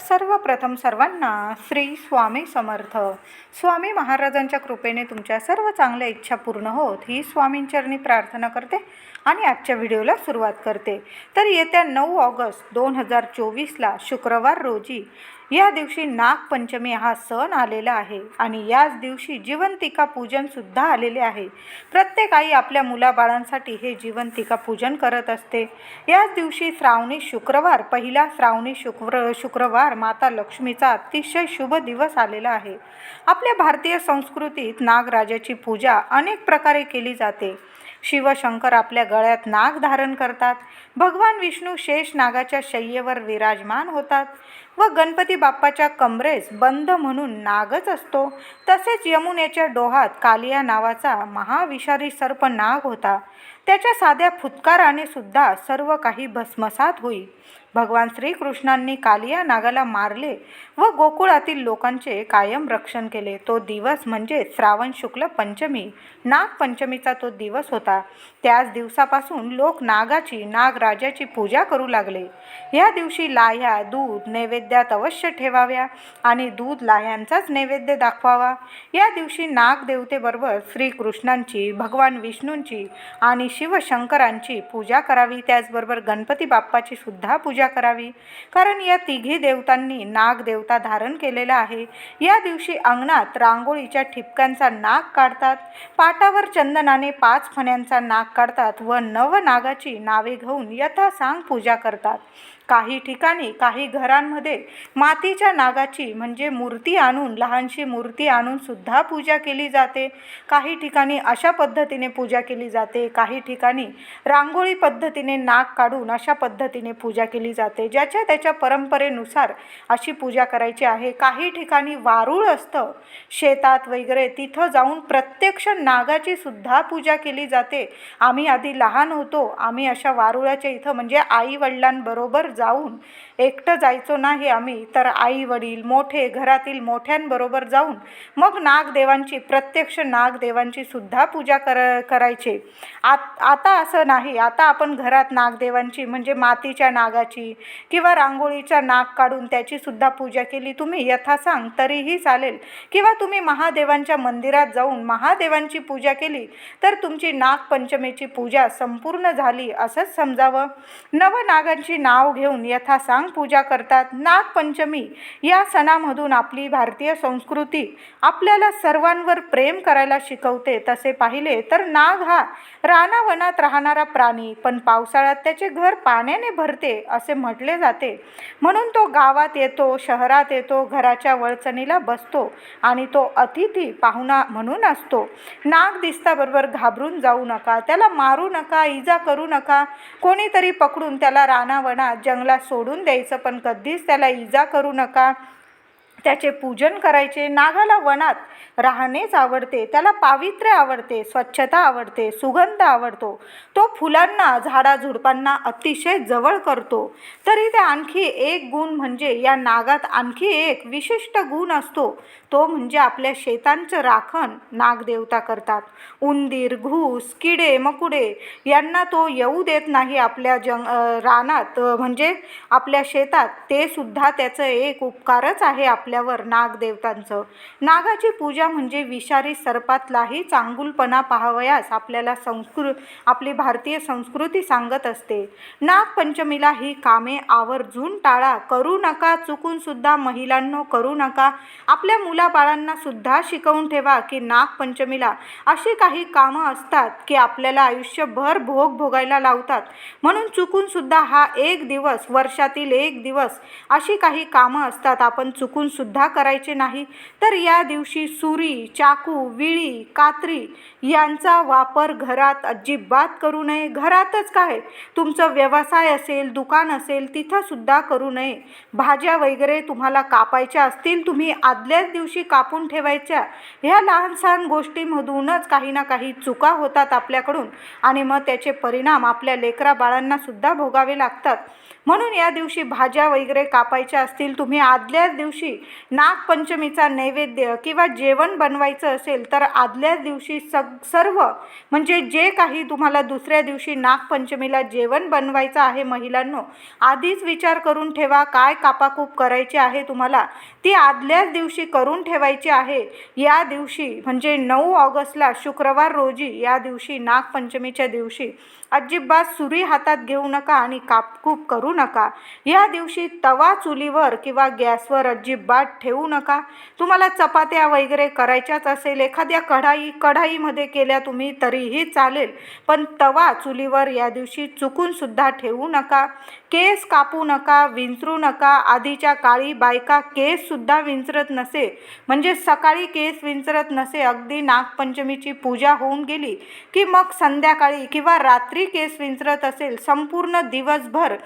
सर्वप्रथम सर्वांना श्री स्वामी समर्थ. स्वामी महाराजांच्या कृपेने तुमच्या सर्व चांगल्या इच्छा पूर्ण होत ही स्वामींचरणी प्रार्थना करते आणि आजच्या व्हिडिओला सुरुवात करते. तर येत्या नऊ ऑगस्ट दोन हजार चोवीसला शुक्रवार रोजी या दिवशी नागपंचमी हा सण आलेला आहे आणि याच दिवशी जिवंतिका पूजनसुद्धा आलेले आहे. प्रत्येक आई आपल्या मुलाबाळांसाठी हे जिवंतिका पूजन करत असते. याच दिवशी श्रावणी शुक्रवार पहिला श्रावणी शुक्र शुक्रवार माता लक्ष्मीचा अतिशय शुभ दिवस आलेला आहे. आपल्या भारतीय संस्कृतीत नागराजाची पूजा अनेक प्रकारे केली जाते. शिवशंकर आपल्या गळ्यात नाग धारण करतात. भगवान विष्णू शेष नागाच्या शय्येवर विराजमान होतात व गणपती बाप्पाच्या कमरेस बंद म्हणून नागच असतो. तसेच यमुनेच्या डोहात कालिया नावाचा महाविषारी सर्प नाग होता. त्याच्या साध्या फुतकाराने सुद्धा सर्व काही भस्मसात होई. भगवान श्रीकृष्णांनी कालिया नागाला मारले व गोकुळातील लोकांचे कायम रक्षण केले. तो दिवस म्हणजे श्रावण शुक्ल पंचमी. नागपंचमीचा तो दिवस होता. त्याच दिवसापासून लोक नागाची नागराजाची पूजा करू लागले. या दिवशी लाह्या दूध नैवेद्यात अवश्य ठेवाव्या आणि दूध लाह्यांचाच नैवेद्य दाखवावा. या दिवशी नागदेवतेबरोबर श्रीकृष्णांची भगवान विष्णूंची आणि शिवशंकरांची पूजा करावी. त्याचबरोबर गणपती बाप्पाची सुद्धा पूजा करावी. कारण या तिघी देवतांनी नागदेवता धारण केलेला आहे. या दिवशी अंगणात रांगोळीच्या ठिपक्यांचा नाग काढतात. पाटावर चंदनाने पाच फण्यांचा नाग काढतात व नवनागाची नावे घेऊन यथासांग पूजा करतात. काही ठिकाणी काही घरांमध्ये मातीच्या नागाची म्हणजे मूर्ती आणून लहानशी मूर्ती आणून सुद्धा पूजा केली जाते. काही ठिकाणी अशा पद्धतीने पूजा केली जाते काही ठिकाणी रांगोळी पद्धतीने नाग काढून अशा पद्धतीने पूजा केली जाते ज्याच्या त्याच्या परंपरेनुसार अशी पूजा करायची आहे. काही ठिकाणी वारूळ असतं शेतात वगैरे तिथं जाऊन प्रत्यक्ष नागाची सुद्धा पूजा केली जाते. आम्ही आधी लहान होतो आम्ही अशा वारुळाच्या इथं म्हणजे आई वडिलांबरोबर जाऊन एकटं जायचो नाही आम्ही तर आई वडील मोठे घरातील मोठ्यांबरोबर जाऊन मग नागदेवांची प्रत्यक्ष नागदेवांची सुद्धा पूजा कर करायचे. आत आता असं नाही. आता आपण घरात नागदेवांची म्हणजे मातीच्या नागाची किंवा रांगोळीचा नाग काढून त्याची सुद्धा पूजा केली. तुम्ही यथा सांग तरीही चालेल. किंवा तुम्ही महादेवांच्या मंदिरात जाऊन महादेवांची पूजा केली तर तुमची नागपंचमीची पूजा संपूर्ण झाली असंच समजावं. नवनागांची नाव घेऊन यथासांग पूजा करतात. नागपंचमी या सणामधून आपली भारतीय संस्कृती आपल्याला सर्वांवर प्रेम करायला शिकवते. तसे पाहिले तर नाग हा रानावनात राहणारा प्राणी पण पावसाळ्यात त्याचे घर पाण्याने भरते असे म्हटले जाते. म्हणून तो गावात येतो शहरात येतो घराच्या वळचणीला बसतो आणि तो अतिथी पाहुणा म्हणून असतो. नाग दिसताबरोबर घाबरून जाऊ नका त्याला मारू नका इजा करू नका कोणीतरी पकडून त्याला रानावनात जंगलात सोडून द्यायचं. पण कधीच त्याला इजा करू नका. त्याचे पूजन करायचे. नागाला वनात राहणेच आवडते. त्याला पावित्र्य आवडते स्वच्छता आवडते सुगंध आवडतो. तो फुलांना झाडाझुडपांना अतिशय जवळ करतो. तरी ते आणखी एक गुण म्हणजे या नागात आणखी एक विशिष्ट गुण असतो. तो म्हणजे आपल्या शेतांचं राखण नागदेवता करतात. उंदीर घूस किडे मकुडे यांना तो येऊ देत नाही आपल्या जंग रानात. म्हणजे आपल्या शेतात ते सुद्धा त्याचं एक उपकारच आहे आपल्यावर नागदेवतांचं नागाची पूजा म्हणजे विषारी सर्पातलाही चांगुलपणा पाहावयास आपल्याला संस्कृ आपली भारतीय संस्कृती सांगत असते. नागपंचमीला ही कामे आवर्जून टाळा करू नका चुकून सुद्धा महिलांनो करू नका. आपल्या मुलाबाळांना सुद्धा शिकवून ठेवा की नागपंचमीला अशी काही कामं असतात की आपल्याला आयुष्यभर भोग भोगायला लावतात. म्हणून चुकून सुद्धा हा एक दिवस वर्षातील एक दिवस अशी काही कामं असतात आपण चुकून सुद्धा करायचे नाही. तर या दिवशी सुरी चाकू विळी कात्री यांचा वापर घरात अजिबात करू नये. घरातच काय? तुमचं व्यवसाय असेल दुकान असेल तिथं सुद्धा करू नये. भाज्या वगैरे तुम्हाला कापायच्या असतील तुम्ही आदल्याच दिवशी कापून ठेवायच्या. ह्या लहान सहान गोष्टीमधूनच काही ना काही चुका होतात आपल्याकडून आणि मग त्याचे परिणाम आपल्या लेकरा बाळांना सुद्धा भोगावे लागतात. म्हणून या दिवशी भाज्या वगैरे कापायच्या असतील तुम्ही आदल्याच दिवशी नागपंचमीचा नैवेद्य किंवा जेवण बनवायचं असेल तर आदल्याच दिवशी सग सर्व म्हणजे जे काही तुम्हाला दुसऱ्या दिवशी नागपंचमीला जेवण बनवायचं आहे महिलांनो आधीच विचार करून ठेवा काय कापाकूप करायची आहे तुम्हाला. ती आदल्याच दिवशी करून ठेवायची आहे. या दिवशी म्हणजे नऊ ऑगस्टला शुक्रवार रोजी या दिवशी नागपंचमीच्या दिवशी अजिबात सुरी हातात घेऊ नका आणि कापकूप करू नका. या दिवशी तवा चुलीवर किंवा गॅसवर अजिबात ठेवू नका. तुम्हाला चपात्या वगैरे करायच्याच असेल एखाद्या कढाई कढाईमध्ये केल्या तुम्ही तरीही चालेल. पण तवा चुलीवर या दिवशी चुकूनसुद्धा ठेवू नका. केस कापू नका विंचरू नका. आधीच्या काळी बायका केससुद्धा विंचरत नसे. म्हणजे सकाळी केस विंचरत नसे अगदी नागपंचमीची पूजा होऊन गेली. की मग संध्याकाळी किंवा रात्री केस विंचरत असेल संपूर्ण दिवसभर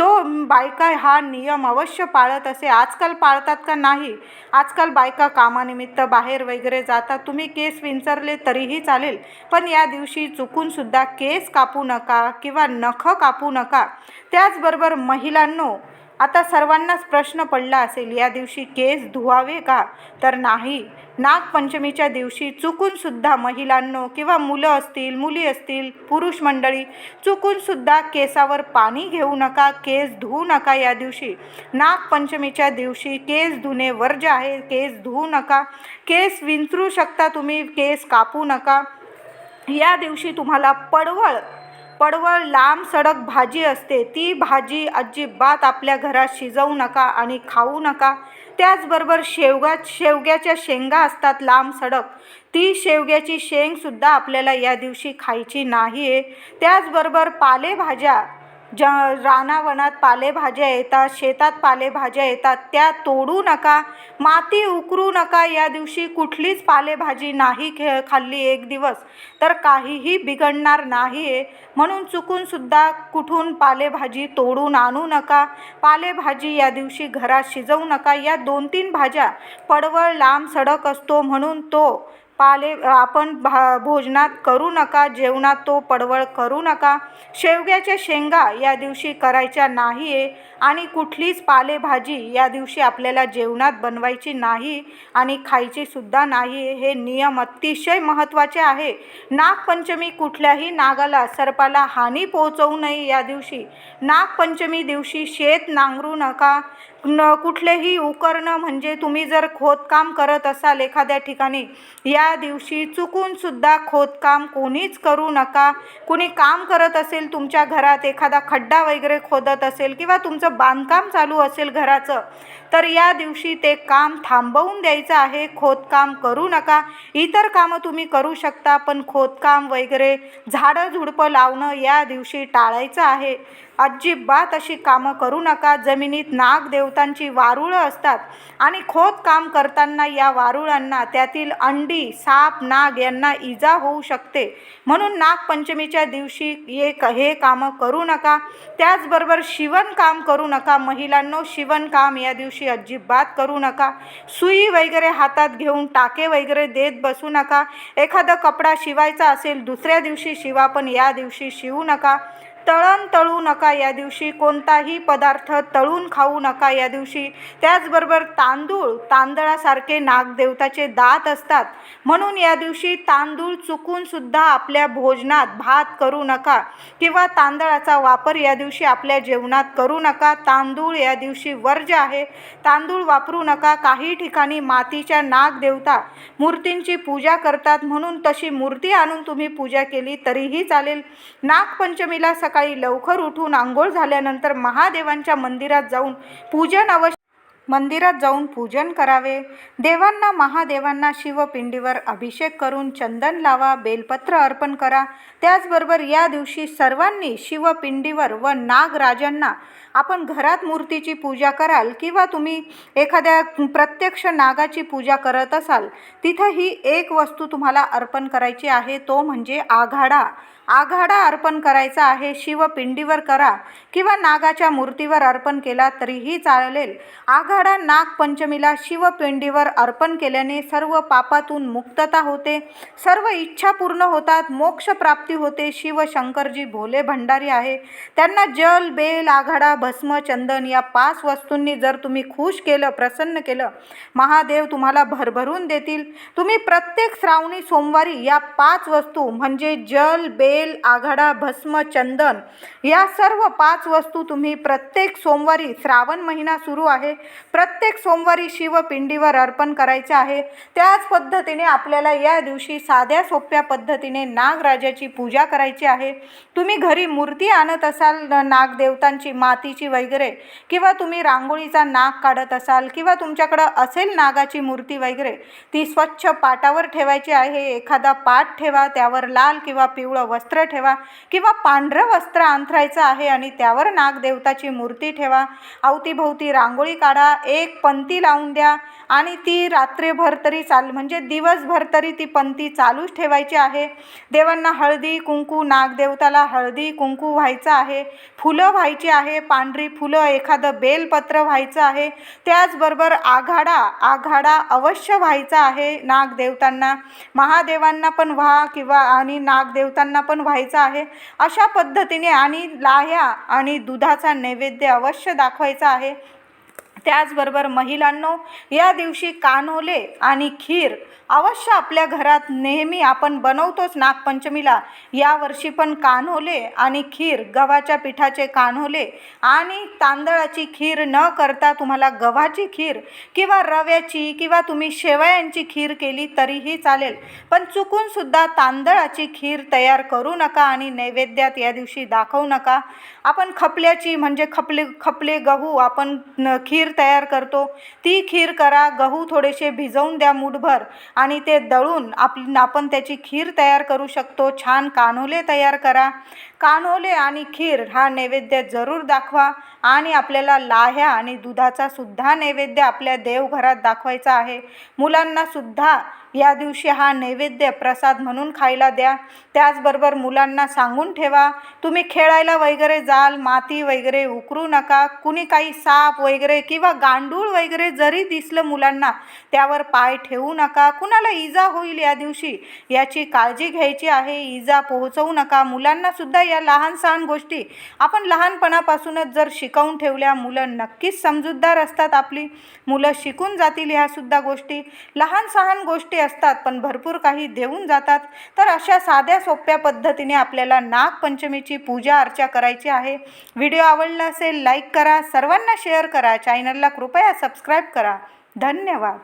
तो बायका हा नियम अवश्य पाळत असे. आजकाल पाळतात का नाही? आजकाल बायका कामानिमित्त बाहेर वगैरे जातात. तुम्ही केस विंचरले तरीही चालेल. पण या दिवशी चुकूनसुद्धा केस कापू नका किंवा नखं कापू नका. त्याचबरोबर महिलांनो आता सर्वांनाच प्रश्न पडला असेल या दिवशी केस धुवावे का? तर नाही. नागपंचमीच्या दिवशी चुकूनसुद्धा महिलांनो किंवा मुलं असतील मुली असतील पुरुष मंडळी चुकूनसुद्धा केसावर पाणी घेऊ नका केस धुवू नका या दिवशी. नागपंचमीच्या दिवशी केस धुणे वर्ज्य आहे केस धुवू नका. केस विंचरू शकता तुम्ही केस कापू नका. या दिवशी तुम्हाला पडवळ पडवळ लांब सडक भाजी असते ती भाजी अजिबात आपल्या घरात शिजवू नका आणि खाऊ नका. त्याचबरोबर शेवगा शेवग्याच्या शेंगा असतात लांब सडक. ती शेवग्याची शेंगसुद्धा आपल्याला या दिवशी खायची नाही आहे त्याचबरोबर पालेभाज्या ज रानावनात पालेभाज्या येतात शेतात पालेभाज्या येतात त्या तोडू नका माती उकरू नका. या दिवशी कुठलीच पालेभाजी नाही खे खाल्ली एक दिवस तर काहीही बिघडणार नाही आहे म्हणून चुकूनसुद्धा कुठून पालेभाजी तोडून आणू नका. पालेभाजी या दिवशी घरात शिजवू नका. या दोन तीन भाज्या पडवळ लांब सडक असतो म्हणून तो पाले आपण भा भोजनात करू नका जेवणात तो पडवळ करू नका. शेवग्याच्या शेंगा या दिवशी करायच्या नाही आहे आणि कुठलीच पालेभाजी या दिवशी आपल्याला जेवणात बनवायची नाही आणि खायचीसुद्धा नाही आहे हे नियम अतिशय महत्त्वाचे आहे. नागपंचमी कुठल्याही नागाला सर्पाला हानी पोहोचवू नये या दिवशी. नागपंचमी दिवशी शेत नांगरू नका. न कुठलेही उकरणं म्हणजे तुम्ही जर खोदकाम करत असाल एखाद्या ठिकाणी या दिवशी चुकूनसुद्धा खोदकाम कोणीच करू नका. कुणी काम करत असेल तुमच्या घरात एखादा खड्डा वगैरे खोदत असेल किंवा तुमचं बांधकाम चालू असेल घराचं तर या दिवशी ते काम थांबवून द्यायचं आहे. खोदकाम करू नका. इतर कामं तुम्ही करू शकता पण खोदकाम वगैरे झाडं झुडपं लावणं या दिवशी टाळायचं आहे. अजिबात अशी कामं करू नका. जमिनीत नागदेवतांची वारुळं असतात आणि खोदकाम करताना या वारुळांना त्यातील अंडी साप नाग यांना इजा होऊ शकते. म्हणून नागपंचमीच्या दिवशी एक हे कामं करू नका. त्याचबरोबर शिवणकाम करू नका. महिलांनो शिवणकाम या दिवशी अजिबात करू नका. सुई वगैरे हातात घेऊन टाके वगैरे देत बसू नका. एखादा कपडा शिवायचा असेल दुसऱ्या दिवशी शिवा पण या दिवशी शिवू नका. तळण तळू नका या दिवशी. कोणताही पदार्थ तळून खाऊ नका या दिवशी. त्याचबरोबर तांदूळ तांदळासारखे नागदेवताचे दात असतात. म्हणून या दिवशी तांदूळ चुकूनसुद्धा आपल्या भोजनात भात करू नका किंवा तांदळाचा वापर या दिवशी आपल्या जेवणात करू नका. तांदूळ या दिवशी वर्ज्य आहे. तांदूळ वापरू नका. काही ठिकाणी मातीच्या नागदेवता मूर्तींची पूजा करतात. म्हणून तशी मूर्ती आणून तुम्ही पूजा केली तरीही चालेल. नागपंचमीला सकाळी लवकर उठून आंघोळ झाल्यानंतर महादेवांच्या मंदिरात जाऊन पूजन अवश्य मंदिरात जाऊन पूजन करावे. देवांना महादेवांना शिवपिंडीवर अभिषेक करून चंदन लावा बेलपत्र अर्पण करा. त्याचबरोबर या दिवशी सर्वांनी शिवपिंडीवर व नागराजांना आपण घरात मूर्तीची पूजा कराल किंवा तुम्ही एखाद्या प्रत्यक्ष नागाची पूजा करत असाल तिथं ही एक वस्तू तुम्हाला अर्पण करायची आहे तो म्हणजे आघाडा. आघाडा अर्पण करायचा आहे शिवपिंडीवर करा किंवा नागाच्या मूर्तीवर अर्पण केला तरीही चालेल. आघाडा नागपंचमीला शिवपिंडीवर अर्पण केल्याने सर्व पापातून मुक्तता होते. सर्व इच्छा पूर्ण होतात मोक्षप्राप्ती होते. शिव शंकरजी भोले भंडारी आहे. त्यांना जल बेल आघाडा भस्म चंदन या पाच वस्तूंनी जर तुम्ही खुश केलं प्रसन्न केलं महादेव तुम्हाला भरभरून देतील. तुम्ही प्रत्येक श्रावणी सोमवारी या पाच वस्तू म्हणजे जल बेल आघाडा भस्म चंदन या सर्व पाच वस्तू तुम्ही प्रत्येक सोमवारी श्रावण महिना सुरू आहे. प्रत्येक सोमवारी शिवपिंडीवर अर्पण करायचे आहे. त्याच पद्धतीने आपल्याला या दिवशी साध्या सोप्या पद्धतीने नागराजाची पूजा करायची आहे. तुम्ही घरी मूर्ती आणत असाल नागदेवतांची मातीची वगैरे किंवा तुम्ही रांगोळीचा नाग काढत असाल किंवा तुमच्याकडं असेल नागाची मूर्ती वगैरे ती स्वच्छ पाटावर ठेवायची आहे. एखादा पाट ठेवा त्यावर लाल किंवा पिवळं वस्त्र वस्त्र ठेवा किंवा पांढरं वस्त्र अंथरायचं आहे आणि त्यावर नागदेवताची मूर्ती ठेवा. अवतीभोवती रांगोळी काढा एक पंती लावून द्या आणि ती रात्रभर तरी चाल म्हणजे दिवसभर तरी ती पंती चालूच ठेवायची आहे. देवांना हळदी कुंकू नागदेवताला हळदी कुंकू व्हायचं आहे. फुलं व्हायची आहे पांढरी फुलं एखादं बेलपत्र व्हायचं आहे. त्याचबरोबर आघाडा आघाडा अवश्य व्हायचा आहे नागदेवतांना. महादेवांना पण व्हा किंवा आणि नागदेवतांना पण व्हायचं आहे. अशा पद्धतीने आणि लाह्या आणि दुधाचा नैवेद्य अवश्य दाखवायचा आहे. त्याचबरोबर महिलांनो या दिवशी कान्होले आणि खीर अवश्य आपल्या घरात नेहमी आपण बनवतोच नागपंचमीला. यावर्षी पण कान्होले आणि खीर गव्हाच्या पिठाचे कान्होले आणि तांदळाची खीर न करता तुम्हाला गव्हाची खीर किंवा रव्याची किंवा तुम्ही शेवयांची खीर केली तरीही चालेल. पण चुकूनसुद्धा तांदळाची खीर तयार करू नका आणि नैवेद्यात या दिवशी दाखवू नका. आपण खपल्याची म्हणजे खपले खपले गहू आपण खीर खीर तयार करतो. ती खीर करा गहू थोडेसे भिजवून द्या मूठभर आणि ते दळून आप आपण त्याची खीर तयार करू शकतो. छान कान्होले तयार करा. कान्होले आणि खीर हा नैवेद्य जरूर दाखवा. आणि आपल्याला लाह्या आणि दुधाचा सुद्धा नैवेद्य आपल्या देवघरात दाखवायचा आहे. मुलांना सुद्धा या दिवशी हा नैवेद्य प्रसाद म्हणून खायला द्या. त्याचबरोबर मुलांना सांगून ठेवा तुम्ही खेळायला वगैरे जाल माती वगैरे उकरू नका कुणी काही साप वगैरे किंवा गांडूळ वगैरे जरी दिसलं मुलांना त्यावर पाय ठेवू नका. कुणाला इजा होईल या दिवशी याची काळजी घ्यायची आहे. इजा पोहोचवू नका. मुलांना सुद्धा या लहान सहान गोष्टी आपण लहानपणापासूनच जर शिक शिकवून ठेवल्या मुलं नक्कीच समजूतदार असतात. आपली मुलं शिकून जातील ह्यासुद्धा गोष्टी. लहान सहान गोष्टी असतात पण भरपूर काही देऊन जातात. तर अशा साध्या सोप्या पद्धतीने आपल्याला नागपंचमीची पूजा अर्चा करायची आहे. व्हिडिओ आवडला असेल लाईक करा. सर्वांना शेअर करा. चॅनलला कृपया सबस्क्राईब करा. धन्यवाद.